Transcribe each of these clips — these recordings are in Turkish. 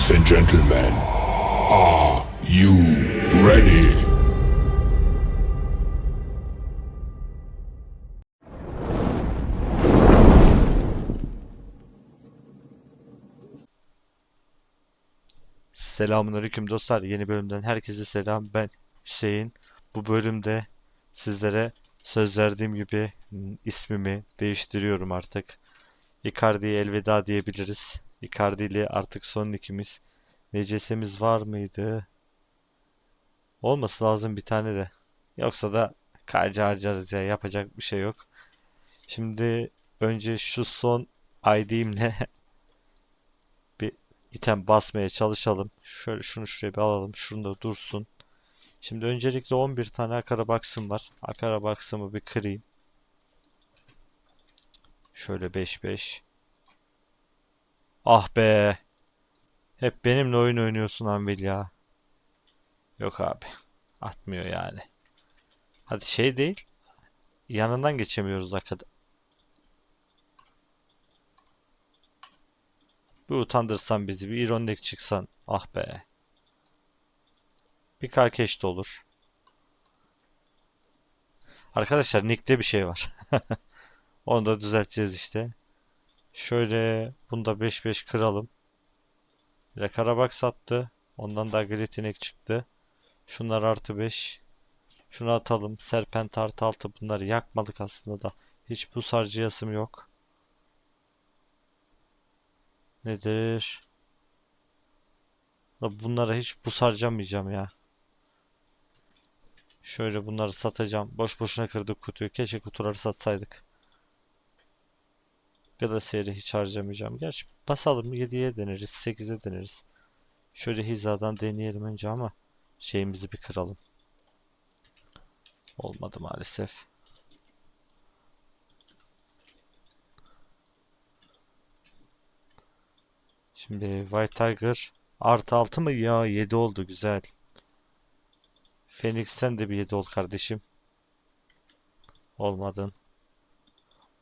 Ladies and gentlemen, are you ready? Selamünaleyküm dostlar. Yeni bölümden herkese selam. Ben Hüseyin. Bu bölümde sizlere söz verdiğim gibi ismimi değiştiriyorum artık. Icardi'ye elveda diyebiliriz. Icardi ile artık son ikimiz. NCS'miz var mıydı? Olması lazım bir tane de. Yoksa da KC harcarız ya. Yapacak bir şey yok. Şimdi önce şu son ID'imle bir item basmaya çalışalım. Şöyle şunu şuraya bir alalım. Şunu da dursun. Şimdi öncelikle 11 tane Akara Box'ım var. Akara Box'ımı bir kırayım. Şöyle 5-5. Ah be. Hep benimle oyun oynuyorsun Anvil ya. Yok abi. Atmıyor yani. Hadi şey değil. Yanından geçemiyoruz Akada. Bir utandırsan bizi, bir ironik çıksan. Ah be. Bir karkeş de olur. Arkadaşlar Nick'te bir şey var. Onu da düzelteceğiz işte. Şöyle bunu da 5-5 kıralım. Bir de Karabak sattı. Ondan da Glitinek çıktı. Şunlar artı 5. Şunu atalım. Serpent artı 6 bunları yakmadık aslında da. Hiç bu sarcıyasım yok. Nedir? La Bunlara hiç bu harcamayacağım ya. Şöyle bunları satacağım. Boş boşuna kırdık kutuyu. Keşke kutuları satsaydık. Ya da seri hiç harcamayacağım. Gerçi basalım 7'ye deneriz. 8'e deneriz. Şöyle hizadan deneyelim önce ama şeyimizi bir kıralım. Olmadı maalesef. Şimdi White Tiger artı 6 mı? Ya 7 oldu güzel. Phoenix sen de bir 7 ol kardeşim. Olmadın.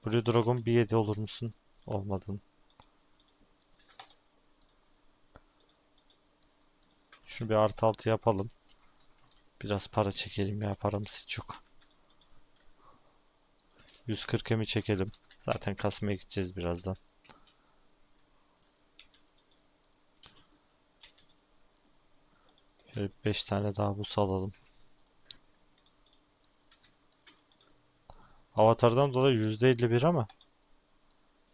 Blue Dragon bir 7 olur musun? Olmadın. Şunu bir artı 6 yapalım. Biraz para çekelim ya paramız hiç yok. 140 emi çekelim. Zaten kasmaya gideceğiz birazdan. Şöyle 5 tane daha buz alalım. Avatardan dolayı %51 ama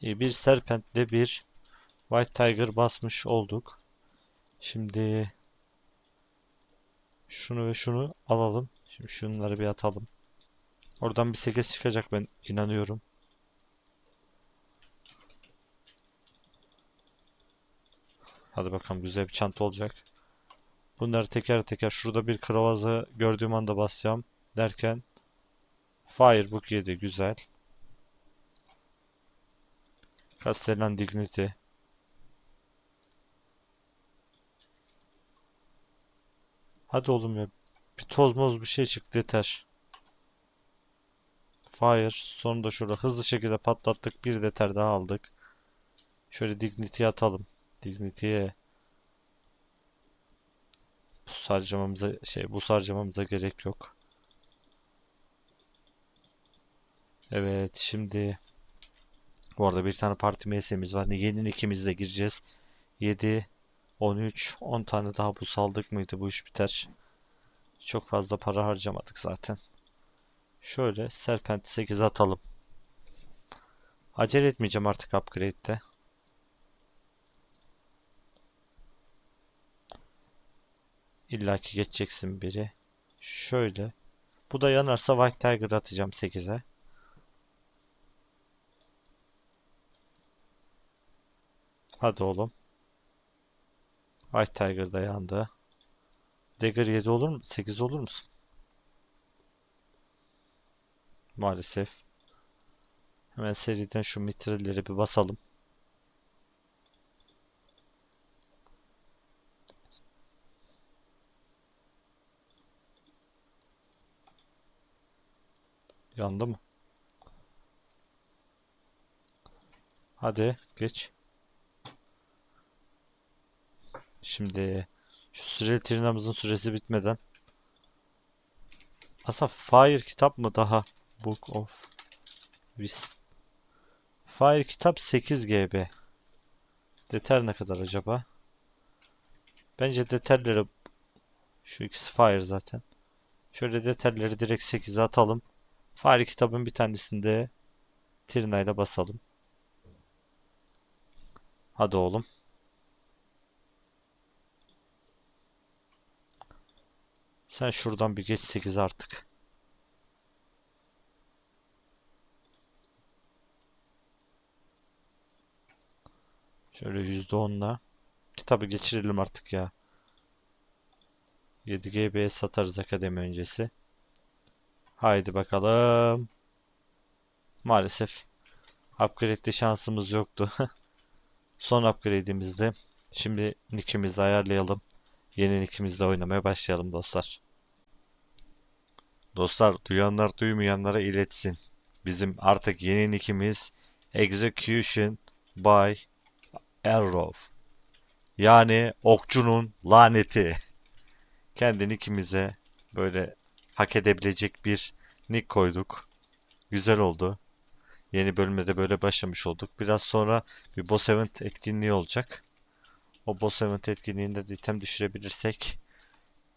iyi bir Serpent'le bir White Tiger basmış olduk. Şimdi şunu ve şunu alalım. Şimdi şunları bir atalım. Oradan bir 8 çıkacak ben inanıyorum. Hadi bakalım güzel bir çanta olacak. Bunları teker teker şurada bir kravazı gördüğüm anda basacağım derken Firebook 7 güzel. Castellan Dignity. Hadi oğlum ya. Bir toz moz bir şey çıktı yeter. Fire. Sonunda şurada hızlı şekilde patlattık. Bir deter daha aldık. Şöyle Dignity'ye atalım. Dignity'ye bu harcamamıza şey bu harcamamıza gerek yok. Evet şimdi bu arada bir tane parti MS'miz var. Yeni ikimiz de gireceğiz. 7 13 10 tane daha bu saldık mıydı bu iş biter. Çok fazla para harcamadık zaten. Şöyle Serpent 8 atalım. Acele etmeyeceğim artık upgrade'de. İlla ki geçeceksin biri. Şöyle. Bu da yanarsa White Tiger atacağım 8'e. Hadi oğlum. White Tiger da yandı. Dagger 7 olur mu? 8 olur musun? Maalesef. Hemen seriden şu mitralleri bir basalım. Yandı mı? Hadi geç. Şimdi şu süreli tırnağımızın süresi bitmeden aslında Fire kitap mı daha? Book of Wisdom. Fire kitap 8 GB. Deter ne kadar acaba? Bence deterleri şu ikisi Fire zaten. Şöyle deterleri direkt 8'e atalım. Fire kitabın bir tanesinde Tirna'yla basalım. Hadi oğlum. Sen şuradan bir geç 8 artık. Şöyle %10'la. Kitabı geçirelim artık ya. 7 GB'ye satarız akademi öncesi. Haydi bakalım. Maalesef upgrade'de şansımız yoktu. Son upgrade'imizde. Şimdi nickimizi ayarlayalım. Yeni nickimizle oynamaya başlayalım dostlar. Dostlar duyanlar duymayanlara iletsin. Bizim artık yeni nickimiz Execution by Arrow. Yani okçunun laneti. Kendi nickimize böyle hak edebilecek bir nick koyduk. Güzel oldu. Yeni bölümde de böyle başlamış olduk. Biraz sonra bir boss event etkinliği olacak. O boss event etkinliğinde de item düşürebilirsek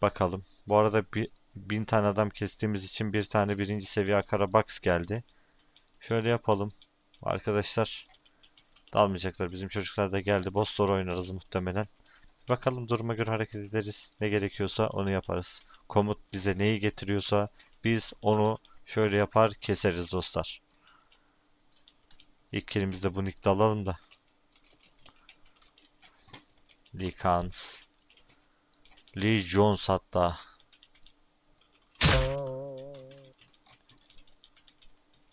bakalım. Bu arada bir bin tane adam kestiğimiz için bir tane birinci seviye Akara Box geldi. Şöyle yapalım. Arkadaşlar dalmayacaklar. Bizim çocuklar da geldi. Boss Store oynarız muhtemelen. Bakalım duruma göre hareket ederiz. Ne gerekiyorsa onu yaparız. Komut bize neyi getiriyorsa biz onu şöyle yapar keseriz dostlar. İlk elimizde bu nickle alalım da. Lee Kans. Lee Jones hatta.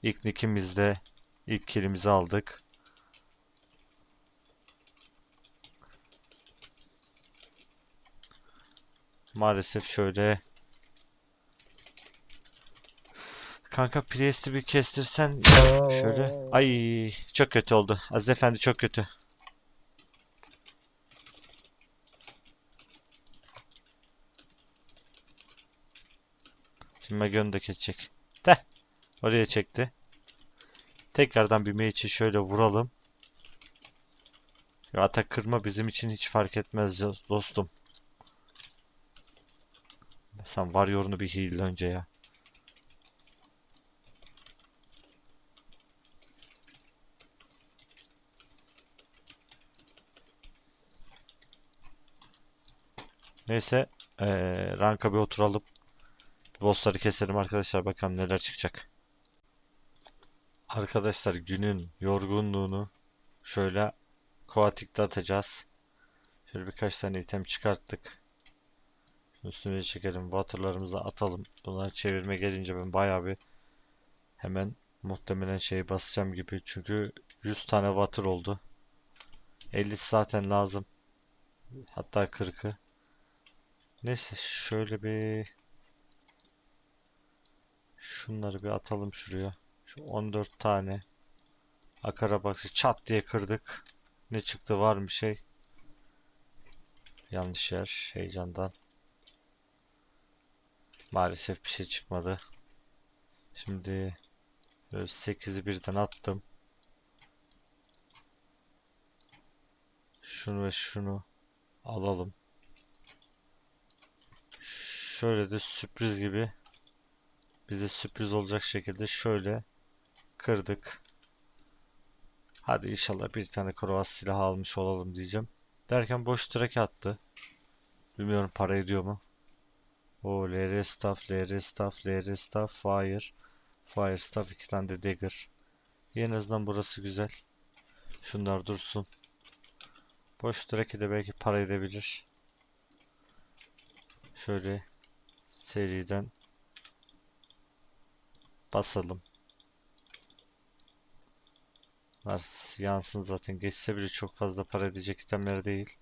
İlk nickimizde ilk kilimizi aldık. Maalesef şöyle Kanka Priest'i bir kestirsen şöyle. Ay çok kötü oldu. Aziz Efendi çok kötü. Şimdi Magon'u da kesecek. De. Oraya çekti. Tekrardan bir mage'i şöyle vuralım. Atak kırma bizim için hiç fark etmez dostum. Sen Warrior'unu bir heal önce ya. Neyse eee ranka bir oturalım. Bossları keselim arkadaşlar bakalım neler çıkacak. Arkadaşlar günün yorgunluğunu şöyle Koatik'te atacağız. Şöyle birkaç tane item çıkarttık. Şunun üstüne çekelim. Water'larımızı atalım. Bunları çevirme gelince ben bayağı bir hemen muhtemelen şey basacağım gibi. Çünkü 100 tane water oldu. 50 zaten lazım. Hatta 40'ı. Neyse şöyle bir şunları bir atalım şuraya. Şu 14 tane Akara box'ı çat diye kırdık. Ne çıktı var mı şey? Yanlış yer heyecandan. Maalesef bir şey çıkmadı. Şimdi 8'i birden attım. Şunu ve şunu alalım. Şöyle de sürpriz gibi bize sürpriz olacak şekilde şöyle kırdık. Hadi inşallah bir tane krovas silah almış olalım diyeceğim. Derken boş trek attı. Bilmiyorum para ediyor mu? O LR staff, LR staff, LR staff, fire. Fire staff, iki tane de dagger. En azından burası güzel. Şunlar dursun. Boş track'i de belki para edebilir. Şöyle seriden basalım. Bunlar yansın zaten. Geçse bile çok fazla para edecek itemler değil.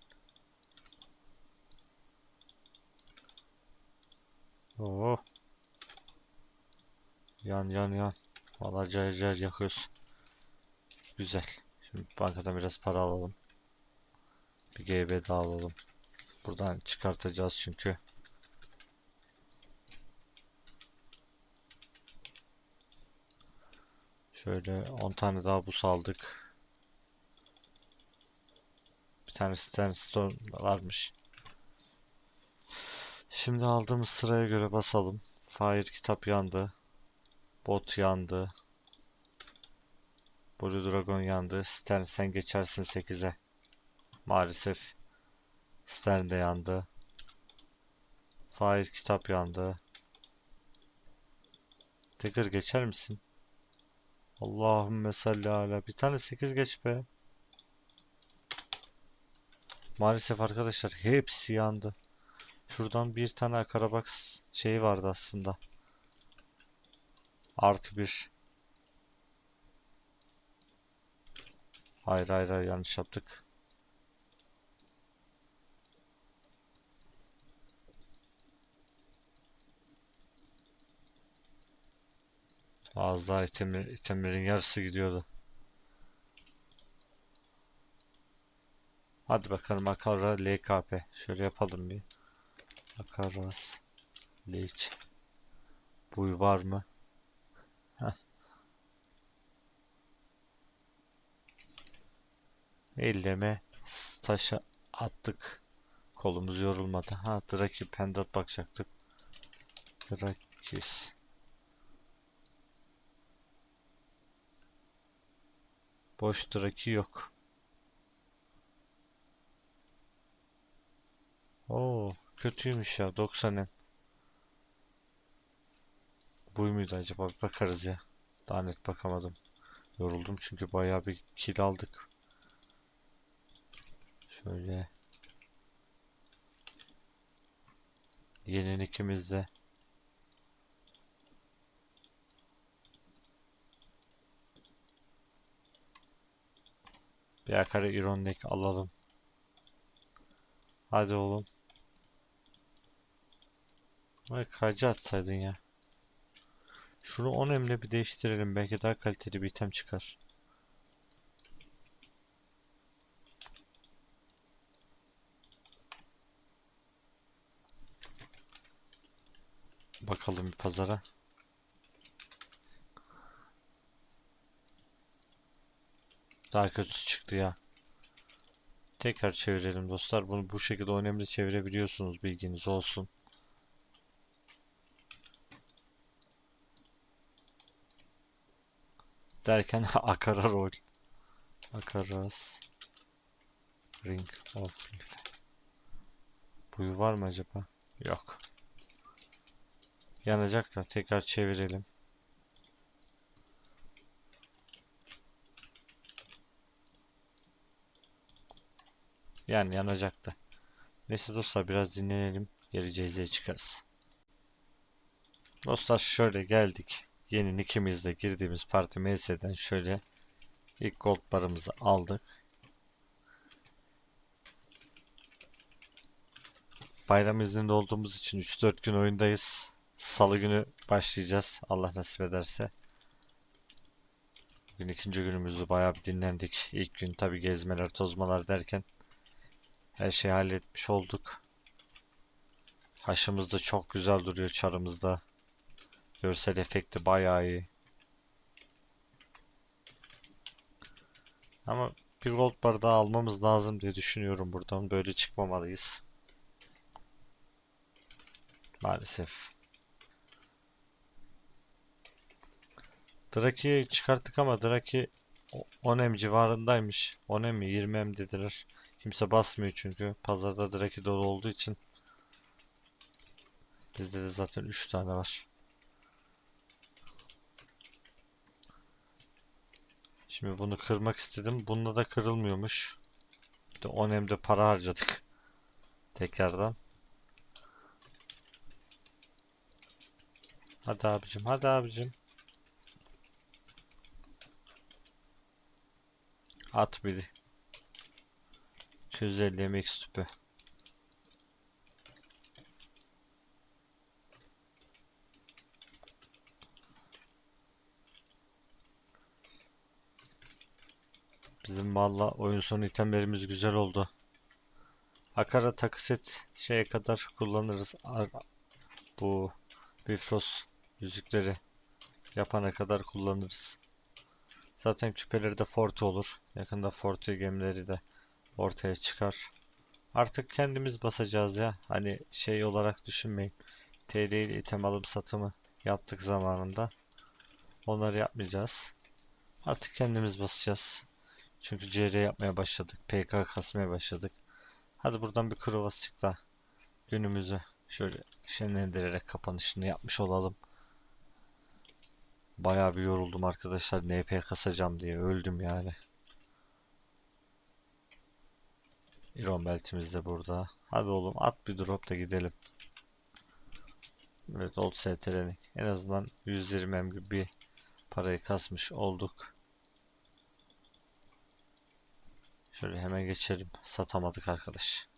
Oo. Yan yan yan. Vallahi cayır cayır yakıyoruz. Güzel. Şimdi bankadan biraz para alalım. Bir GB daha alalım. Buradan çıkartacağız çünkü. Şöyle 10 tane daha buz aldık. Bir tane sandstone varmış. Şimdi aldığımız sıraya göre basalım. Fire kitap yandı. Bot yandı. Blue Dragon yandı. Stern sen geçersin 8'e. Maalesef Stern de yandı. Fire kitap yandı. Tigger geçer misin? Allahümme salli ala. Bir tane 8 geç be. Maalesef arkadaşlar hepsi yandı. Şuradan bir tane Akarabox şeyi vardı aslında. Artı bir. Hayır hayır hayır yanlış yaptık. Az daha itemler, itemlerin yarısı gidiyordu. Hadi bakalım Akara LKP. Şöyle yapalım bir. Akaras Leech. Buy var mı? Heh. Elleme taşa attık. Kolumuz yorulmadı. Ha Draki Pendant bakacaktık. Drakis. Boş Draki yok. Oo, kötüymüş ya 90 Bu muydu acaba? Bir bakarız ya. Daha net bakamadım. Yoruldum çünkü bayağı bir kill aldık. Şöyle. Yeni Bir akare ironik alalım. Hadi oğlum. Ay kacı atsaydın ya. Şunu 10 emle bir değiştirelim. Belki daha kaliteli bir item çıkar. Bakalım bir pazara. Daha kötüsü çıktı ya. Tekrar çevirelim dostlar. Bunu bu şekilde önemli çevirebiliyorsunuz. Bilginiz olsun. Derken Akara rol. Akaras. Ring of Life. Buyu var mı acaba? Yok. Yanacak da tekrar çevirelim. Yani yanacaktı. Neyse dostlar biraz dinlenelim. Geri CZ'ye çıkarız. Dostlar şöyle geldik. Yeni nickimizle girdiğimiz parti MS'den şöyle ilk gold barımızı aldık. Bayram izninde olduğumuz için 3-4 gün oyundayız. Salı günü başlayacağız. Allah nasip ederse. Bugün ikinci günümüzü bayağı bir dinlendik. İlk gün tabi gezmeler, tozmalar derken her şeyi halletmiş olduk. Haşımız da çok güzel duruyor çarımızda. Görsel efekti bayağı iyi. Ama bir gold bar daha almamız lazım diye düşünüyorum buradan. Böyle çıkmamalıyız. Maalesef. Draki'yi çıkarttık ama Draki 10M civarındaymış. 10M mi 20M dediler. Kimse basmıyor çünkü. Pazarda Draki dolu olduğu için. Bizde de zaten 3 tane var. Şimdi bunu kırmak istedim. Bunda da kırılmıyormuş. Bir de 10M'de para harcadık. Tekrardan. Hadi abicim, hadi abicim. At bir. 250 MX tüpü. Bizim valla oyun sonu itemlerimiz güzel oldu. Akara taksit şeye kadar kullanırız. Ar- Bu Bifrost yüzükleri yapana kadar kullanırız. Zaten küpeleri de Forte olur. Yakında Forte gemileri de ortaya çıkar. Artık kendimiz basacağız ya. Hani şey olarak düşünmeyin. TL ile item alım satımı yaptık zamanında. Onları yapmayacağız. Artık kendimiz basacağız. Çünkü CR yapmaya başladık. PK kasmaya başladık. Hadi buradan bir krovas çık da günümüzü şöyle şenlendirerek kapanışını yapmış olalım. Bayağı bir yoruldum arkadaşlar. NP kasacağım diye öldüm yani. Iron beltimiz de burada. Hadi oğlum at bir drop da gidelim. Evet old STR'nin en azından 120 M gibi bir parayı kasmış olduk. Şöyle hemen geçelim. Satamadık arkadaş.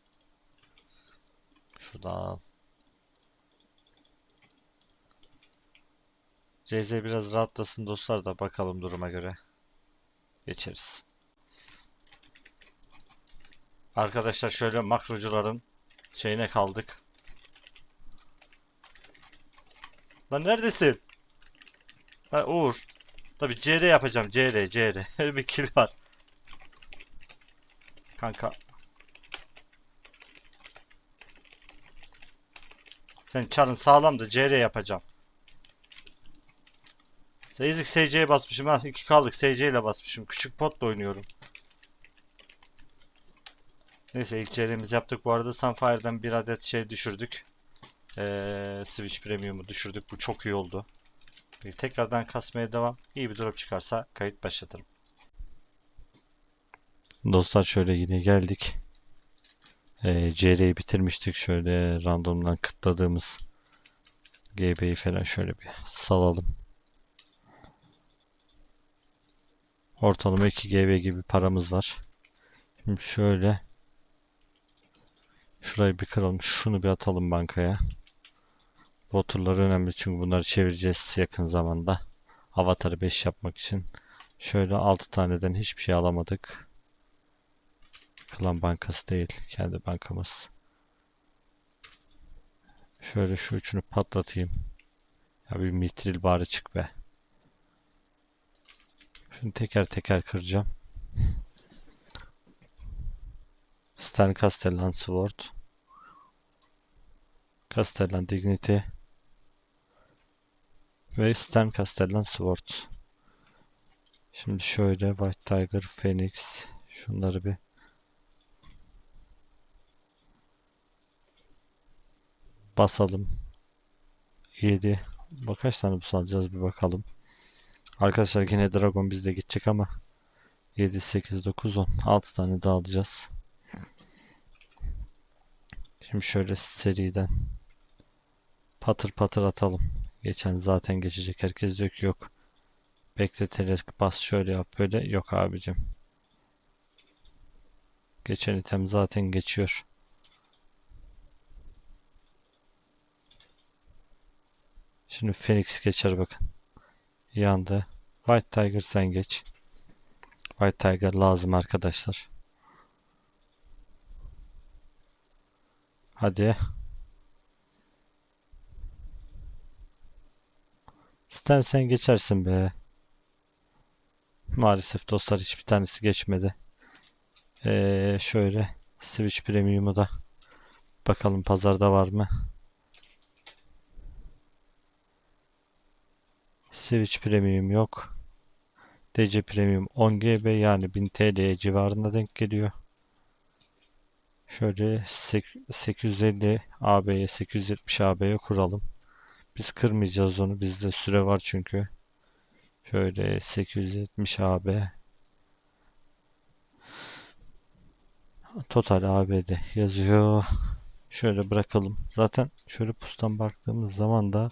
Şuradan. CZ biraz rahatlasın dostlar da bakalım duruma göre. Geçeriz. Arkadaşlar şöyle makrocuların şeyine kaldık. Lan neredesin? Ha Uğur. Tabii CR yapacağım. CR, CR. bir kill var. Kanka. Sen çarın sağlam da CR yapacağım. Seyizlik SC'ye basmışım ha. 2 kaldık. SC ile basmışım. Küçük potla oynuyorum. Neyse ilk CR'mizi yaptık. Bu arada Sunfire'dan bir adet şey düşürdük. Ee, Switch Premium'u düşürdük. Bu çok iyi oldu. Peki, tekrardan kasmaya devam. İyi bir drop çıkarsa kayıt başlatırım. Dostlar şöyle yine geldik. Ee, CR'yi bitirmiştik. Şöyle randomdan kıtladığımız GB'yi falan şöyle bir salalım. Ortalama 2 GB gibi paramız var. Şimdi şöyle şurayı bir kıralım. Şunu bir atalım bankaya. Water'lar önemli çünkü bunları çevireceğiz yakın zamanda. Avatar'ı 5 yapmak için. Şöyle 6 taneden hiçbir şey alamadık. Klan bankası değil. Kendi bankamız. Şöyle şu üçünü patlatayım. Ya bir mitril bari çık be. Şunu teker teker kıracağım. Stan Castellan Sword. Castellan Dignity. Ve Stan Castellan Sword. Şimdi şöyle White Tiger, Phoenix. Şunları bir basalım. 7. Bak kaç tane bu alacağız bir bakalım. Arkadaşlar yine Dragon bizde gidecek ama 7, 8, 9, 10. 6 tane daha alacağız. Şimdi şöyle seriden patır patır atalım. Geçen zaten geçecek. Herkes diyor ki yok. Bekleterek bas şöyle yap böyle. Yok abicim. Geçen item zaten geçiyor. Şimdi Phoenix geçer bakın. Yandı. White Tiger sen geç. White Tiger lazım arkadaşlar. Hadi. Stan sen geçersin be. Maalesef dostlar hiçbir tanesi geçmedi. Ee, şöyle Switch Premium'u da bakalım pazarda var mı? Switch Premium yok. DC Premium 10 GB yani 1000 TL civarında denk geliyor. Şöyle 850 AB'ye 870 AB'ye kuralım. Biz kırmayacağız onu. Bizde süre var çünkü. Şöyle 870 AB. Total AB'de yazıyor. Şöyle bırakalım. Zaten şöyle pustan baktığımız zaman da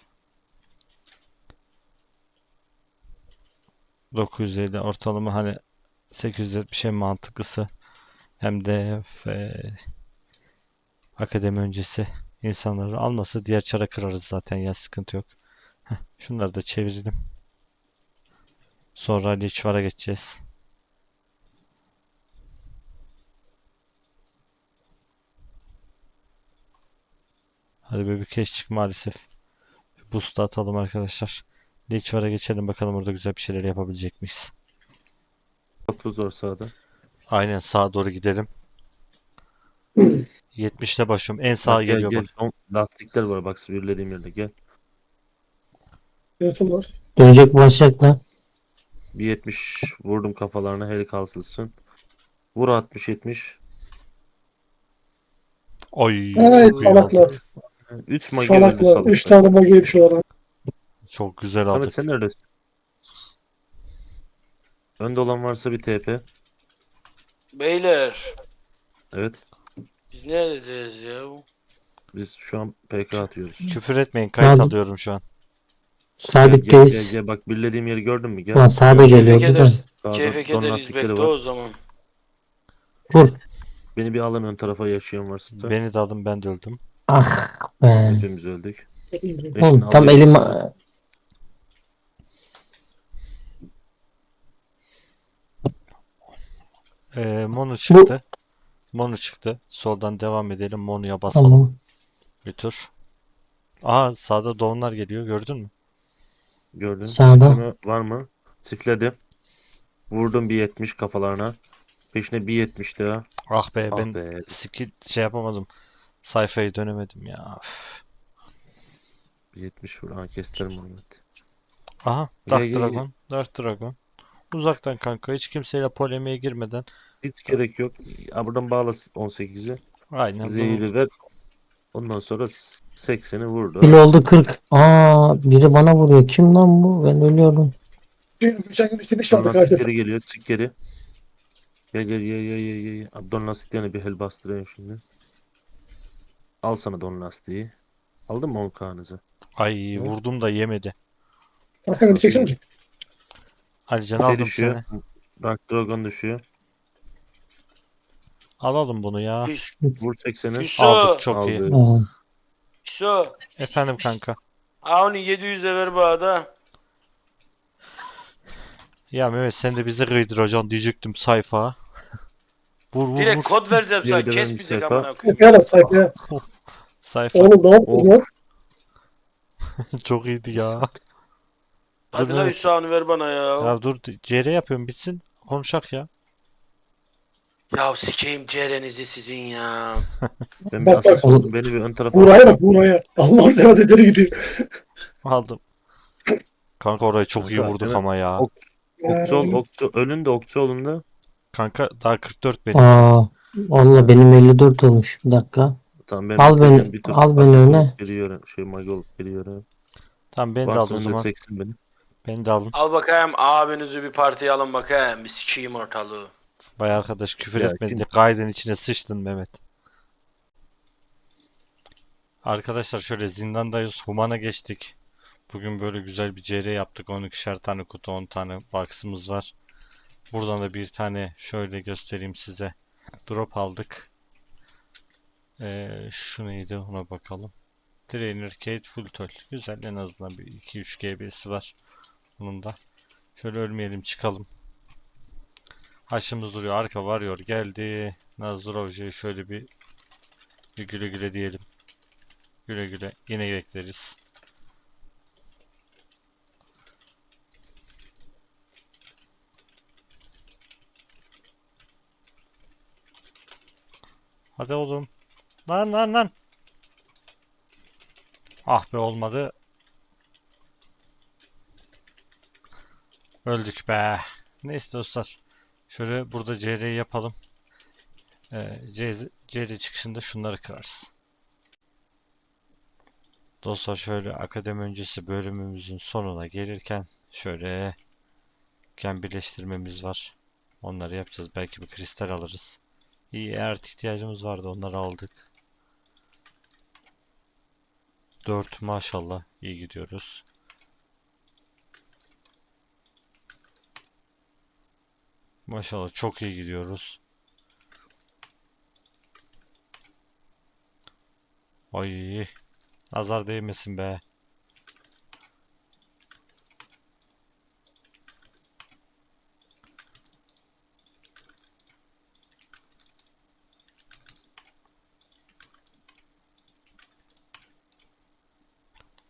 950 ortalama hani 870 en mantıklısı hem de e, akademi öncesi insanları alması diğer çara kırarız zaten ya sıkıntı yok. Heh, şunları da çevirelim. Sonra Lichvar'a geçeceğiz. Hadi böyle bir keş çık maalesef. Boost da atalım arkadaşlar. Lichvar'a geçelim bakalım orada güzel bir şeyler yapabilecek miyiz? 30 var sağda. Aynen sağa doğru gidelim. 70'le başlıyorum. En sağa Bak gel geliyor gel. bak. Son lastikler var bak sivrilediğim yerde gel. Telefon var. Dönecek başlayacaklar. Bir 70 vurdum kafalarına heli kalsılsın. Vur 60 70. Ay çok iyi salaklar. oldu. 3 mage Salaklar. salaklar. 3 tane mage düşüyorlar. Çok güzel Samet aldık. sen neredesin? Önde olan varsa bir TP. Beyler Evet. biz ne edeceğiz ya? Biz şu an PK atıyoruz. Küfür etmeyin. Kayıt Aldım. alıyorum şu an. Gel, gel, gel, Sabitteyiz. gel. Bak birlediğim yeri gördün mü? Gel. Lan sağda geliyor Keyfek bu da. ederiz. Sağda Keyfek ederiz bekle var. o zaman. Vur. Beni bir alın ön tarafa yaşayan varsa. Beni de alın ben de öldüm. Ah be. Hepimiz öldük. Beşini Oğlum tam alıyorum elim Ee, Mono çıktı. Mono çıktı. Soldan devam edelim. Mono'ya basalım. Tamam. Bir tur. Aha sağda doğumlar geliyor. Gördün mü? Gördün. Sağda. Sifleme var mı? Sifledi. Vurdum bir 70 kafalarına. Peşine bir 70 daha. Ah be Ah ben be. skill şey yapamadım. Sayfayı dönemedim ya. Üf. Bir 70 vur. Ha kestirim onu. Aha Dark. Dragon. Dark Dragon. Uzaktan kanka hiç kimseyle polemiğe girmeden. Hiç gerek yok. Ha, buradan bağla 18'i. Aynen Zehiri ver. Ondan sonra 80'i vurdu. Biri oldu 40. Aa biri bana vuruyor. Kim lan bu? Ben ölüyorum. Geçen gün vardı karşıda. lastikleri geliyor. Çık geri. Gel gel gel gel gel. gel. Abi don lastiklerine bir hel bastırayım şimdi. Al sana don lastiği. Aldın mı 10 kanınızı? Ay vurdum da yemedi. Kanka beni çeksene? Alican Şey aldım düşüyor. seni. Dark Dragon düşüyor. Alalım bunu ya. Piş, Vur 80'i. Hüso, Aldık çok iyi. Aldı. Aa, Hüso. Efendim kanka. Onu 700'e ver bana da. Ya Mehmet sen de bizi kıydıracaksın diyecektim sayfa. Vur vur Direkt vur. kod vereceğim sana. Kes bir bizi sayfa. amına koyayım. Yapıyorlar sayfaya. Sayfa Oğlum ne yapıyorsun lan? çok iyiydi ya. Dur Hadi lan onu ver bana ya. Ya dur CR yapıyorum bitsin. Konuşak ya. Ya sikeyim cerenizi sizin ya. Ben bir Bak, oldum. Beni bir ön tarafa Buraya bak buraya. Allah'ım sen hazretleri gidiyor. Aldım. Kanka orayı çok iyi Kanka, vurduk evet. ama ya. Ok- Okçu ol, Ee, okçu. Önünde okçu olunda. Kanka daha 44 benim. Aa, valla benim 54 olmuş. Bir dakika. Tamam ben Al beni- al beni öne. olup Geliyorum. Şey mage olup geliyorum. Tamam beni de al o zaman. 80 beni. Beni de alın. Al bakayım abinizi bir partiye alın bakayım. Bir sikeyim ortalığı. Vay arkadaş küfür Ya etmedin. kim- Kaydın içine sıçtın Mehmet. Arkadaşlar şöyle zindandayız. Human'a geçtik. Bugün böyle güzel bir CR yaptık. 12'şer tane kutu, 10 tane box'ımız var. Buradan da bir tane şöyle göstereyim size. Drop aldık. Ee, şu neydi ona bakalım. Trainer Kate Full Toll. Güzel en azından bir 2-3 GB'si var. Bunun. Şöyle ölmeyelim çıkalım. Haşımız duruyor. Arka varıyor. Geldi. Nazdırovcu'ya şöyle bir, bir güle güle diyelim. Güle güle. Yine bekleriz. Hadi oğlum. Lan lan lan. Ah be olmadı. Öldük be. Neyse dostlar. Şöyle burada CR'yi yapalım. Ee, CR çıkışında şunları kırarız. Dostlar şöyle akademi öncesi bölümümüzün sonuna gelirken şöyle gen birleştirmemiz var. Onları yapacağız. Belki bir kristal alırız. İyi eğer ihtiyacımız vardı onları aldık. 4 maşallah iyi gidiyoruz. Maşallah çok iyi gidiyoruz. Ay nazar değmesin be.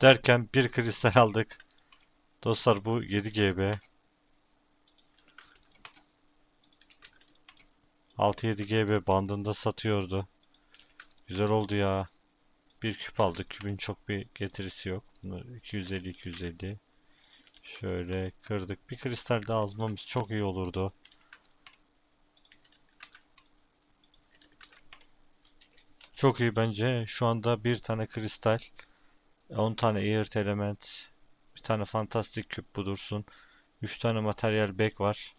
derken bir kristal aldık. Dostlar bu 7 GB. 6-7 GB bandında satıyordu. Güzel oldu ya. Bir küp aldık. Küpün çok bir getirisi yok. Bunlar 250-250. Şöyle kırdık. Bir kristal daha almamız çok iyi olurdu. Çok iyi bence. Şu anda bir tane kristal, 10 tane Earth Element, bir tane fantastik küp bu dursun. 3 tane materyal bag var.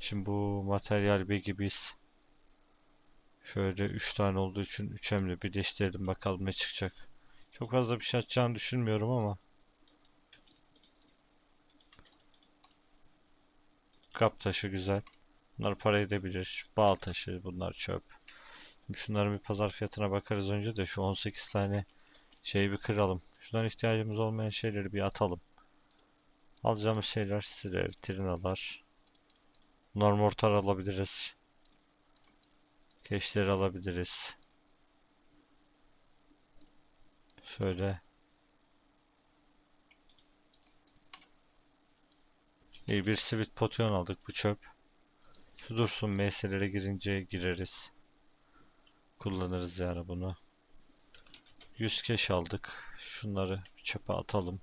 Şimdi bu materyal bag'i biz şöyle 3 tane olduğu için 3 emle birleştirelim bakalım ne çıkacak. Çok fazla bir şey açacağını düşünmüyorum ama. Kap taşı güzel. Bunlar para edebilir. Bal taşı bunlar çöp. Şimdi şunların bir pazar fiyatına bakarız önce de şu 18 tane şeyi bir kıralım. Şuradan ihtiyacımız olmayan şeyleri bir atalım. Alacağımız şeyler siler, trinalar. Bunlar mortar alabiliriz. Keşleri alabiliriz. Şöyle. İyi bir sivit potion aldık bu çöp. Şu dursun MS'lere girince gireriz. Kullanırız yani bunu. 100 keş aldık. Şunları çöpe atalım.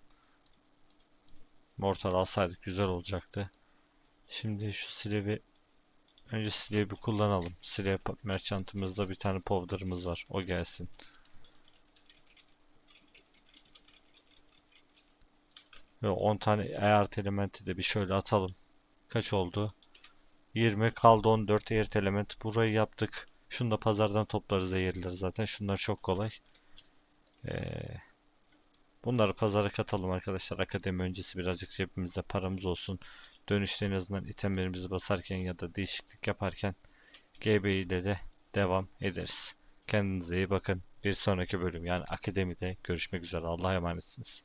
Mortar alsaydık güzel olacaktı. Şimdi şu silevi önce silevi kullanalım. Silev merchantımızda bir tane powder'ımız var. O gelsin. Ve 10 tane eart elementi de bir şöyle atalım. Kaç oldu? 20 kaldı 14 eart element. Burayı yaptık. Şunu da pazardan toplarız eğerleri zaten. Şunlar çok kolay. Ee, bunları pazara katalım arkadaşlar. Akademi öncesi birazcık cebimizde paramız olsun. Dönüşte en azından itemlerimizi basarken ya da değişiklik yaparken GB ile de devam ederiz. Kendinize iyi bakın. Bir sonraki bölüm yani akademide görüşmek üzere. Allah'a emanetsiniz.